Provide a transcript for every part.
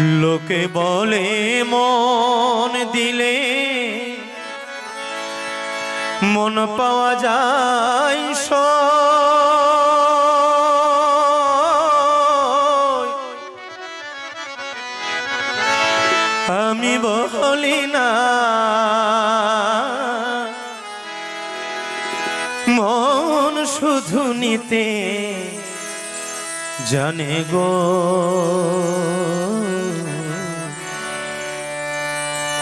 লোকে বলে, মন দিলে মন পাওয়া যায়। আমি বলি, না, মন শুধু নিতে জানে গো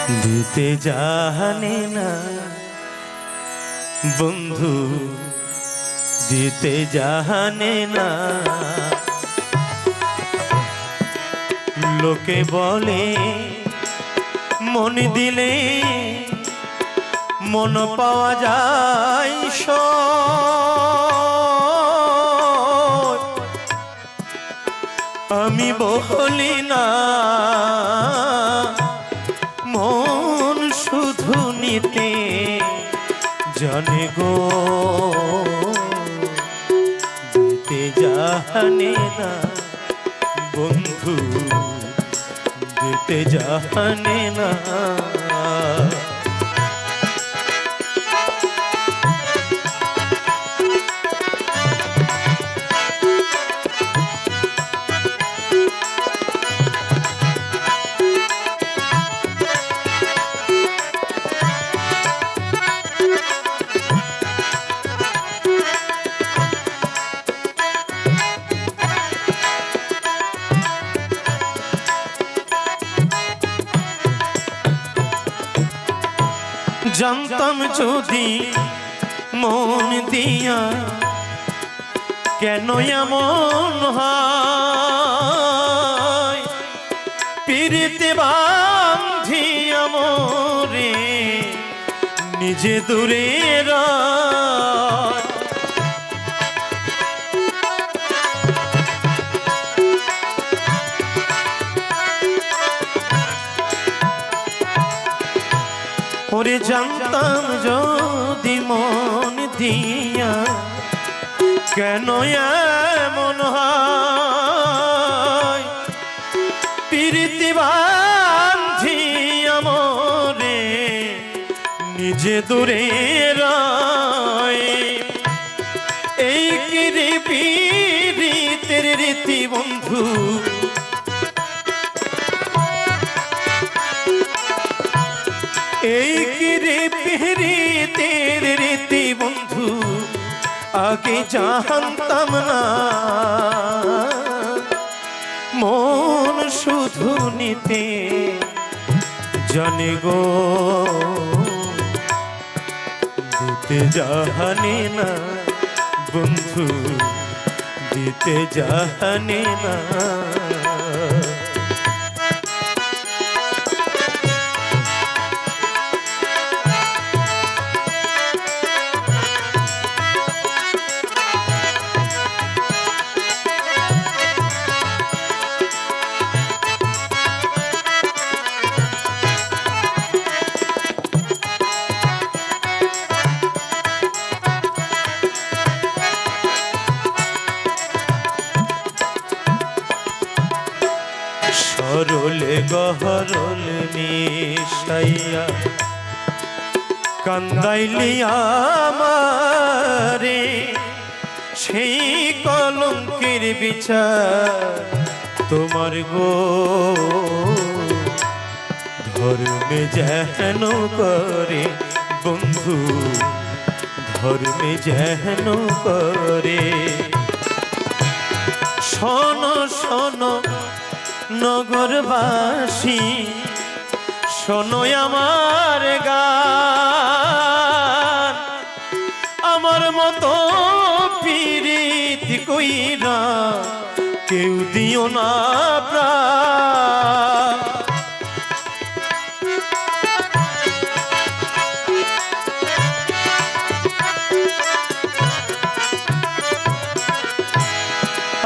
দিতে জানে না। বন্ধু, দিতে জানে না। লোকে বলে, মন দিলে মন পাওয়া যায় সয়। আমি বলি না। জানে গো। দিতে জাহানে না বন্ধু দিতে জাহানে না জানতাম যদি মন দিয়া কেন এমন হয় পিরিতে বান্ধি আমরে নিজে দূরে রয়। ওরে জানতাম যদি মন দিয়া, কেন এমন হয়? প্রীতি বান্ধি আমরে, নিজে দূরে রয়। এই কিরি পীড়িতের রীতি বন্ধু এই কিরে পিহরিতের রীতি বন্ধু আগে জানতাম না মন শুধু নিতে জানে গো দিতে জানে না বন্ধু দিতে জানে না গহরল মিশাইয়া কান্দাইলি আমারে, সেই কলঙ্কের বিচার তোমার গো। ধর্মে যেন করে বন্ধু, ধর্মে যেন করে। শোনো শোনো নগরবাসী শোনো আমার গান। আমার মতো পীড়িত কইরা কেউ দিও না প্রাণ।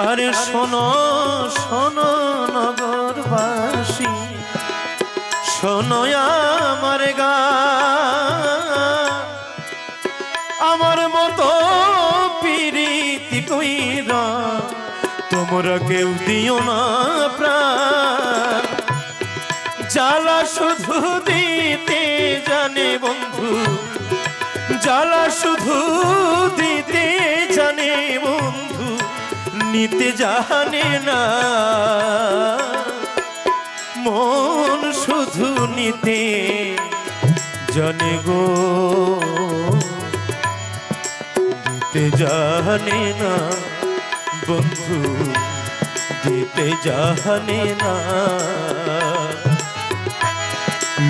আরে শোনো শোনো নগরবাসী, শোনো আমার গা। আমার মতো পিরিতি কইরা তোমরা কেউ দিও না প্রাণ। জ্বালা শুধু দিতে জানে বন্ধু, জ্বালা শুধু দিতে নিতে জানে না। মন শুধু নিতে জানে গো। দিতে জানে না, বন্ধু, দিতে জানে না।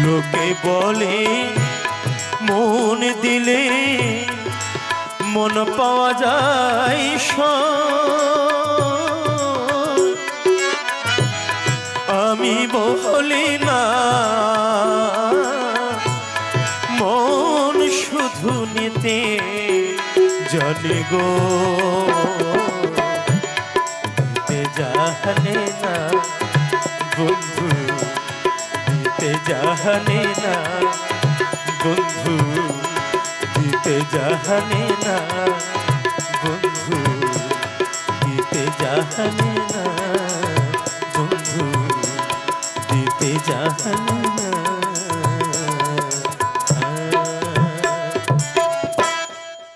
লোকে বলে, মন দিলে মন পাওয়া যায়। আমি বলি না। মন শুধু নিতে জানে গো। জানে না বন্ধু দিতে জানে না বন্ধু। দিতে জাহানে না। বন্ধু দিতে জাহানে না। বন্ধু দিতে জাহানে